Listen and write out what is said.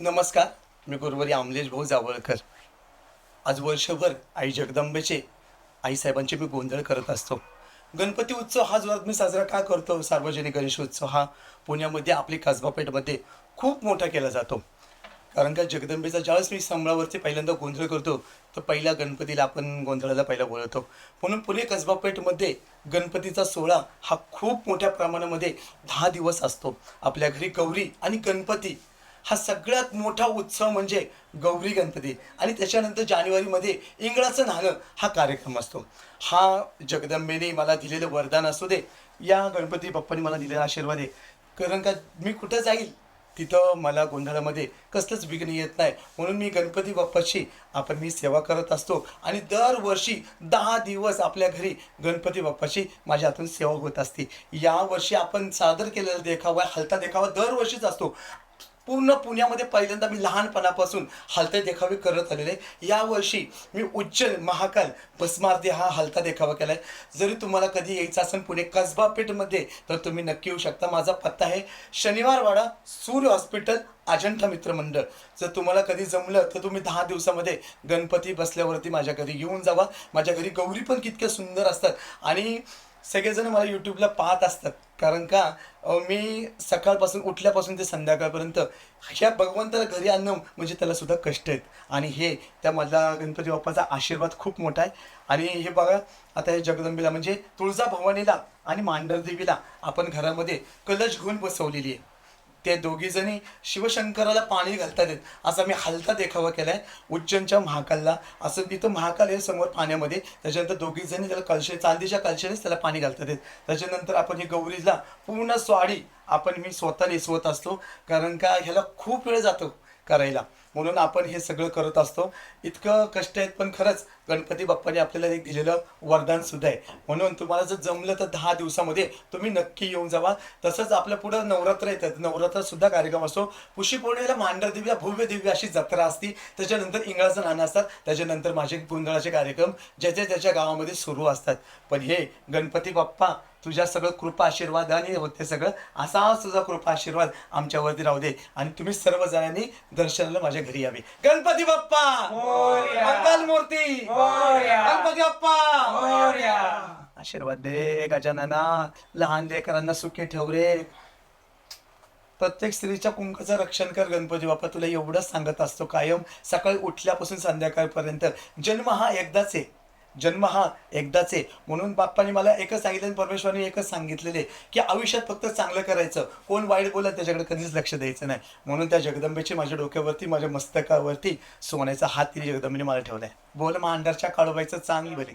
नमस्कार मी गुरुवारी अमलेश भाऊ जावळकर. आज वर्षभर आई जगदंबेचे आईसाहेबांचे मी गोंधळ करत असतो. गणपती उत्सव हा जोरात मी साजरा का करतो? सार्वजनिक गणेश उत्सव हा पुण्यामध्ये आपली कसबापेठमध्ये खूप मोठा केला जातो. कारण का जगदंबेचा ज्यावेळेस मी संबळावरती पहिल्यांदा गोंधळ करतो तर पहिल्या गणपतीला आपण गोंधळाला पहिला बोलवतो. म्हणून पुणे कसबापेठमध्ये गणपतीचा सोहळा हा खूप मोठ्या प्रमाणामध्ये दहा दिवस असतो. आपल्या घरी गौरी आणि गणपती हा सगळ्यात मोठा उत्सव म्हणजे गौरी गणपती. आणि त्याच्यानंतर जानेवारीमध्ये इंगळाचं न्हाणं हा कार्यक्रम असतो. हा जगदंबेने मला दिलेलं वरदान असू दे या गणपती बाप्पाने मला दिलेला आशीर्वाद आहे. कारण का मी कुठं जाईल? तिथं मला गोंधळामध्ये कसलंच विघ्न येत नाही. म्हणून मी गणपती बाप्पाची आपण मी सेवा करत असतो. आणि दरवर्षी दहा दिवस आपल्या घरी गणपती बाप्पाची माझ्या हातून सेवा होत असते. यावर्षी आपण सादर केलेला देखावा हलता देखावा दरवर्षीच असतो. पूर्ण पुण्यामध्ये पहिल्यांदा मी लहानपणापासून हलते देखावे करत आलेले आहे. यावर्षी मी उज्जैन महाकाल भस्मारती हा हलता देखावा केला आहे जरी तुम्हाला कधी यायचं असेल पुणे कसबा पेठमध्ये तर तुम्ही नक्की येऊ शकता. माझा पत्ता आहे शनिवारवाडा सूर्य हॉस्पिटल अजंठा मित्रमंडळ जर तुम्हाला कधी जमलं तर तुम्ही दहा दिवसामध्ये गणपती बसल्यावरती माझ्या घरी येऊन जावा. माझ्या घरी गौरी पण कितक्या सुंदर असतात. आणि सगळेजण मला यूट्यूबला पाहत असतात. कारण का मी सकाळपासून उठल्यापासून ते संध्याकाळपर्यंत ह्या भगवंताला घरी आणणं म्हणजे त्याला सुद्धा कष्ट आहेत. आणि हे त्या मधला गणपती बाप्पाचा आशीर्वाद खूप मोठा आहे. आणि हे बघा आता हे जगदंबेला म्हणजे तुळजा भवानीला आणि मांडरदेवीला आपण घरामध्ये कलश घेऊन बसवलेली आहे. ते दोघी जणी शिवशंकराला पाणी घालतात. आहेत. असा मी हलता देखावा केला आहे उज्जैनच्या महाकालला. असं तिथं महाकाल आहे समोर पाण्यामध्ये. त्याच्यानंतर दोघी जणी त्याला कलशे चांदीच्या कलशेनेच त्याला पाणी घालतात. आहेत. त्याच्यानंतर आपण ही गौरीला पूर्ण स्वाडी आपण मी स्वतः नेसवत असतो. कारण का ह्याला खूप वेळ जातो करायला. म्हणून आपण हे सगळं करत असतो. इतकं कष्ट आहेत पण खरंच गणपती बाप्पाने आपल्याला एक दिलेलं वरदान सुद्धा आहे. म्हणून तुम्हाला जर जमलं तर दहा दिवसामध्ये तुम्ही नक्की येऊन जावा. तसंच आपल्या पुढं नवरात्र येतात. नवरात्रात सुद्धा कार्यक्रम असतो. पुशी पौर्णिमेला मांडर भव्य दिव्य अशी जत्रा असती. त्याच्यानंतर इंगळाचं नाणं असतात. त्याच्यानंतर माझे गोंधळाचे कार्यक्रम ज्याच्या त्याच्या गावामध्ये सुरू असतात. पण हे गणपती बाप्पा तुझ्या सगळं कृपा आशीर्वादाने होते सगळं असाच तुझा कृपा आशीर्वाद आमच्यावरती राहू दे. आणि तुम्ही सर्वजणांनी दर्शनाला माझ्या घरी यावे गणपती बाप्पा. मंगल मूर्ती. गणपती बाप्पा. आशीर्वाद दे गजानना लहान लेकरांना सुखी ठेव रे. प्रत्येक स्त्रीच्या कुंकाचं रक्षण कर गणपती बाप्पा. तुला एवढंच सांगत असतो कायम. सकाळी उठल्यापासून संध्याकाळपर्यंत. जन्म हा एकदाच आहे. जन्म हा एकदाच. आहे म्हणून बाप्पाने मला एकच सांगितलं आणि परमेश्वराने एकच सांगितलेले की आयुष्यात फक्त चांगलं करायचं. कोण वाईट बोलत त्याच्याकडे कधीच लक्ष द्यायचं नाही. म्हणून त्या जगदंबेची माझ्या डोक्यावरती माझ्या मस्तकावरती सोन्याचा हात तिने जगदंबेने मला ठेवलाय. बोल मांडरच्या काळोबाईचं चांगली बरी.